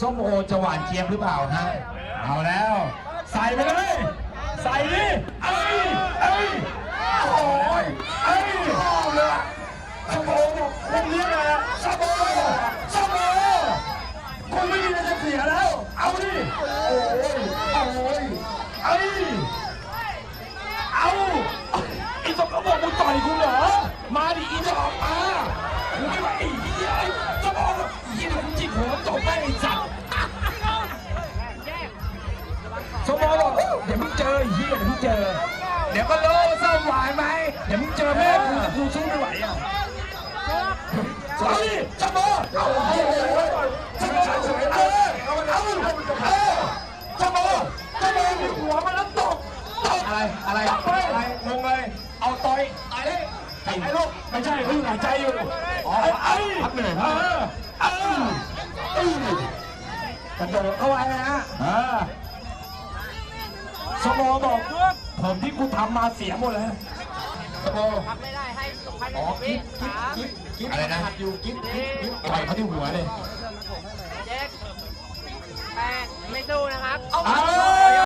ส้มโอจะหวานเจี๊ยบหรือเปล่าฮะ เอาแล้ว ใส่ไปเลย ใส่ดิเอ้ยเอ้ยโอ้ยเอ้ยชอบเลยอะส้มโอบอกคุณเลี้ยงอะไรอะส้มโอส้มโอคุณไม่มีอะไรจะเสียแล้ว เอาดิ โอ้ยโอ้ยเอ้ยเอาไอ้สมก็บอกมึงต่อยกูเหรอ มาดิอีดอกมากูไม่ไหว เหี้ยมึงจิกหัวตบแม่งไอ้สัตว์สมองบอกเดี๋ยวมึงเจอไอ้เหี้ยเดี๋ยวมึงเจอ เดี๋ยวก็รู้ว่าส้มหวานไหมเดี๋ยวมึงเจอแม่กูแต่กูสู้ไม่ไหวอะเอาดิสมองเอาเอาสมองเออเอาเอาเออสมองสมองหัวมันแล้วตกตกอะไรอะไรอะไรงงเลยเอาต่อยต่อยเลยไอ้ลูกไม่ใช่เขาอยู่หายใจอยู่อ๋อไอ้พักเหนื่อยเอพักอเออเออ กระโดดเข้าไปนะฮะสมอบอกผมที่กูทำมาเสียหมดเลยสมอทำไม่ได้ให้ให้อ๋อวิกิ๊บสามกิ๊บกิ๊บอะไรนะอยู่กิ๊บกิ๊บกิ๊บต่อยเขาที่หัวเลยเจ็ดแปดไม่สู้นะครับเอา